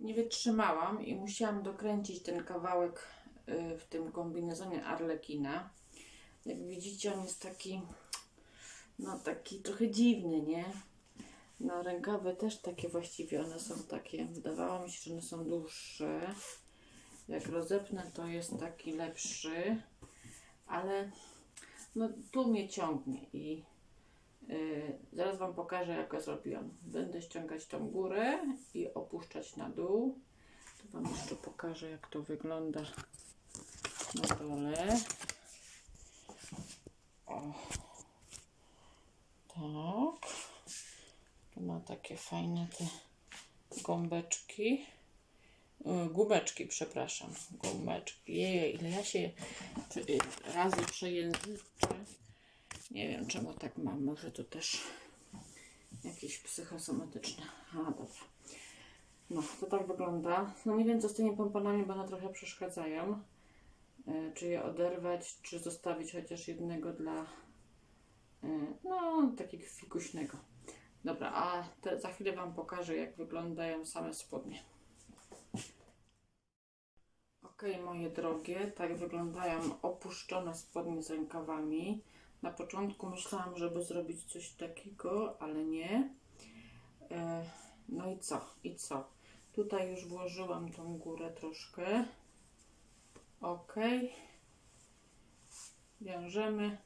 nie wytrzymałam i musiałam dokręcić ten kawałek y, w tym kombinezonie Arlekina. Jak widzicie, on jest taki, no taki trochę dziwny, nie? No rękawy też takie właściwie, one są takie, wydawało mi się, że one są dłuższe. Jak rozepnę, to jest taki lepszy, ale no tu mnie ciągnie i yy, Wam pokażę, jak go zrobiłam. Będę ściągać tą górę i opuszczać na dół. To Wam jeszcze pokażę, jak to wygląda na dole. O. Tak. Tu ma takie fajne te gąbeczki. Y, Gumeczki, przepraszam. Gumeczki. Jej, ile ja się y, razy przejęzyczę. Nie wiem, czemu tak mam. Może to też jakieś psychosomatyczne. A, dobra. No, to tak wygląda. No nie wiem, co z tymi pomponami, bo one trochę przeszkadzają. Y, Czy je oderwać, czy zostawić chociaż jednego dla y, no, takiego fikuśnego. Dobra, a te, za chwilę Wam pokażę, jak wyglądają same spodnie. Ok, moje drogie, tak wyglądają opuszczone spodnie z rękawami. Na początku myślałam, żeby zrobić coś takiego, ale nie. E, no i co? I co? Tutaj już włożyłam tą górę troszkę. Ok. Wiążemy.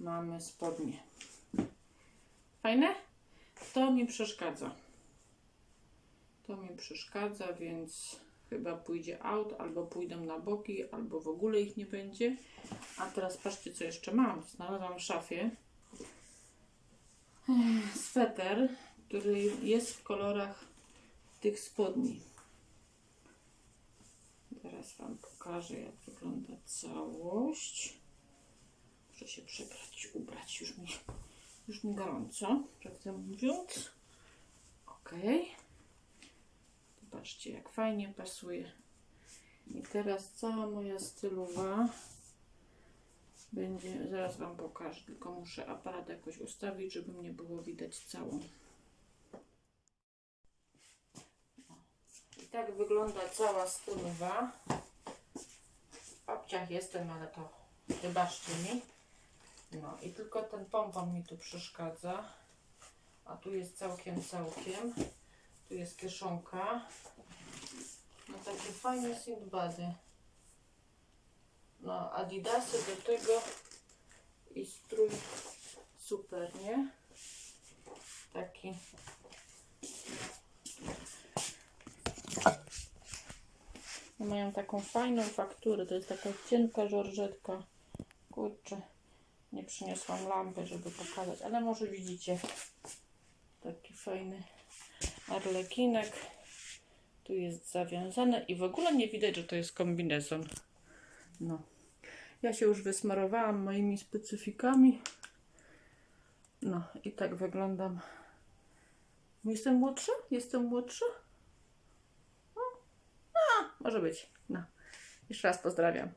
Mamy spodnie. Fajne? To mi przeszkadza. To mi przeszkadza, więc chyba pójdzie out, albo pójdą na boki, albo w ogóle ich nie będzie. A teraz patrzcie, co jeszcze mam. Znalazłam w szafie sweter, który jest w kolorach tych spodni. Teraz Wam pokażę, jak wygląda całość. Muszę się przebrać, ubrać. Już mi, już mi gorąco, prawdę mówiąc. Okej. Zobaczcie, jak fajnie pasuje. I teraz cała moja stylowa będzie, zaraz Wam pokażę, tylko muszę aparat jakoś ustawić, żeby mnie było widać całą. I tak wygląda cała stylowa. W babciach jestem, ale to wybaczcie mi. No i tylko ten pompon mi tu przeszkadza. A tu jest całkiem, całkiem. Tu jest kieszonka. No takie fajne Sindbady. No adidasy do tego i strój super, nie? Taki. Mają taką fajną fakturę. To jest taka cienka żorżetka. Kurczę, nie przyniosłam lampy, żeby pokazać, ale może widzicie. Taki fajny arlekinek. Tu jest zawiązane i w ogóle nie widać, że to jest kombinezon. No. Ja się już wysmarowałam moimi specyfikami. No i tak wyglądam. Jestem młodsza? Jestem młodsza? No. Może być. No. Jeszcze raz pozdrawiam.